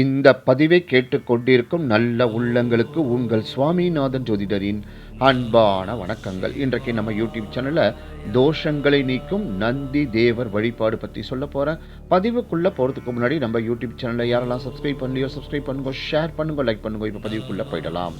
இந்த பதிவை கேட்டுக்கொண்டிருக்கும் நல்ல உள்ளங்களுக்கு உங்கள் சுவாமிநாதன் ஜோதிடரின் அன்பான வணக்கங்கள். இன்றைக்கு நம்ம யூடியூப் சேனலில் தோஷங்களை நீக்கும் நந்தி தேவர் வழிபாடு பற்றி சொல்ல போகிறேன் பதிவுக்குள்ளே போகிறதுக்கு முன்னாடி நம்ம யூடியூப் சேனலை யாரெல்லாம் சப்ஸ்கிரைப் பண்ணலையோ சப்ஸ்கிரைப் பண்ணுங்க ஷேர் பண்ணுங்க லைக் பண்ணுங்க இப்போ பதிவுக்குள்ளே போயிடலாம்.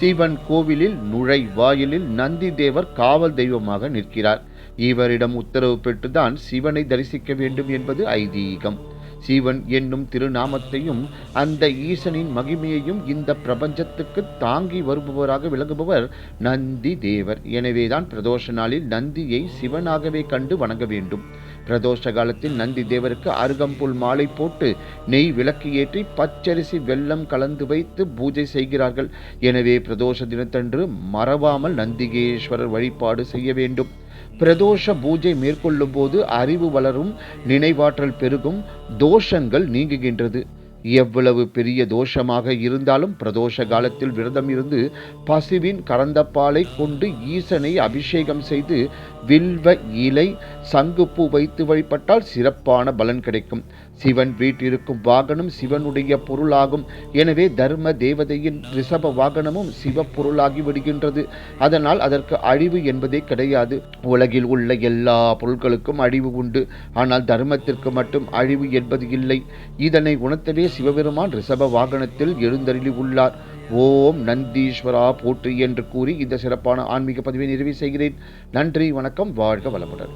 சிவன் கோவிலில் நுழைவாயிலில் நந்தி தேவர் காவல் தெய்வமாக நிற்கிறார். இவரிடம் உத்தரவு பெற்றுதான் சிவனை தரிசிக்க வேண்டும் என்பது ஐதீகம். சிவன் என்னும் திருநாமத்தையும் அந்த ஈசனின் மகிமையையும் இந்த பிரபஞ்சத்துக்கு தாங்கி வருபவராக விளங்குபவர் நந்தி தேவர். எனவேதான் பிரதோஷ நாளில் நந்தியை சிவனாகவே கண்டு வணங்க வேண்டும். பிரதோஷ காலத்தில் நந்தி தேவருக்கு அருகம்புல் மாலை போட்டு நெய் விளக்கு ஏற்றி பச்சரிசி வெள்ளம் கலந்து வைத்து பூஜை செய்கிறார்கள். எனவே பிரதோஷ தினத்தன்று மறவாமல் நந்திகேஸ்வரர் வழிபாடு செய்ய வேண்டும். பிரதோஷ பூஜை மேற்கொள்ளும் போது அறிவு வளரும் நினைவாற்றல் பெருகும் தோஷங்கள் நீங்குகின்றது. எவ்வளவு பெரிய தோஷமாக இருந்தாலும் பிரதோஷ காலத்தில் விரதம் இருந்து பசுவின் கறந்த பாலை கொண்டு ஈசனை அபிஷேகம் செய்து வில்வ இலை சங்குப்பூ வைத்து வழிபட்டால் சிறப்பான பலன் கிடைக்கும். சிவன் வீட்டிருக்கும் வாகனம் சிவனுடைய பொருளாகும். எனவே தர்ம தேவதையின் ரிஷப வாகனமும் சிவ பொருளாகி விடுகின்றது. அதனால் அதற்கு அழிவு என்பதே கிடையாது. உலகில் உள்ள எல்லா பொருட்களுக்கும் அழிவு உண்டு. ஆனால் தர்மத்திற்கு மட்டும் அழிவு என்பது இல்லை. இதனை உணர்த்தவே சிவபெருமான் ரிஷப வாகனத்தில் எழுந்தருளி உள்ளார். ஓம் நந்தீஸ்வரா போற்றி என்று கூறி இந்த சிறப்பான ஆன்மீக பதிவை நிறைவு செய்கிறேன். நன்றி வணக்கம் வாழ்க வளமுடன்.